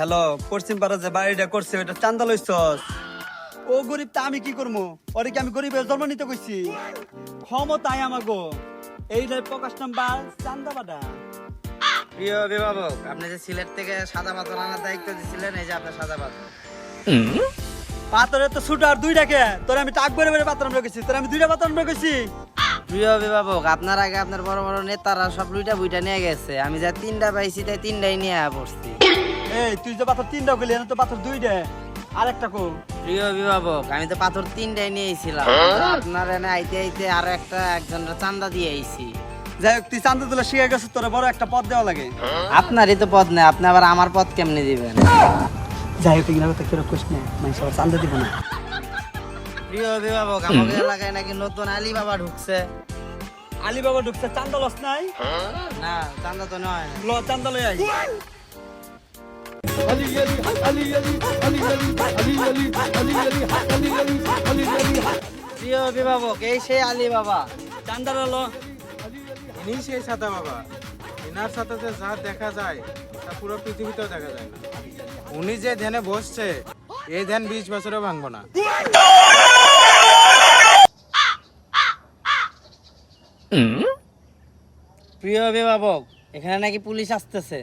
Hello পশ্চিম পাড়া যে বাড়িটা করছে ওটা চান্দা লইছস। ও গরিব তা আমি কি করব ওরে কি আমি গরিবের জন্ম নিতে কইছি? ক্ষমতায় আমাগো। এইটাই প্রকাশ নাম্বার চান্দা বাডা প্রিয় অভিভাবক আপনি যে সিলেট থেকে সাদা পাথর আনার দায়িত্ব দিয়েছিলেন এই যে আপনার সাদা পাথর। পাথরে তো ছুট আর দুইটাকে তোর আমি টাক বেড়ে বেড়ে পাথর রেখেছি তোর আমি দুইটা পাথর রেখেছি প্রিয় অভিভাবক আপনার আগে আপনার বড় বড় নেতারা সব লুইটা বুইটা নিয়ে গেছে। আমি যা তিনটা পাইছি তাই তিনটাই নিয়ে পড়ছি এই তুই যে পাথর তিনটা গেলি তো পাথর দুইটা। আর একটা কো। প্রিয় অভিভাবক আমি তো পাথর তিনটাই নিয়ে এসেছিলাম আপনার এনে আইতে আইতে আরও একটা একজনের চান্দা দিয়ে আইছি। যাই হোক তুই চান্দা তুলে শিখে গেছিস তোর বড় একটা পদ দেওয়া লাগে। আপনারই তো পদ নেই আপনি আবার আমার পদ কেমনে দিবেন? যাই হোক এগুলো কথা কীরকম কোশ নেই মানে সবার চান্দা দিব না। প্রিয় অভিভাবক আমাদের এলাকায় নাকি নতুন আলী বাবা ঢুকছে। আলী বাবা ঢুকছে চান্দা লস নাই? না চান্দা তো নয়। ল চান্দা লই আই প্রিয় অভিভাবক এই সেই আলী বাবা। চান্দা ল ইনি সেই সাদা বাবা। এনার সাথে যে যা দেখা যায় তা পুরো পৃথিবীতেও দেখা যায় না। উনি যে ধ্যানে বসছে এই ধ্যান বিশ বছরেও ভাঙবো না। প্রিয় অভিভাবক এখানে নাকি পুলিশ আসতেছে।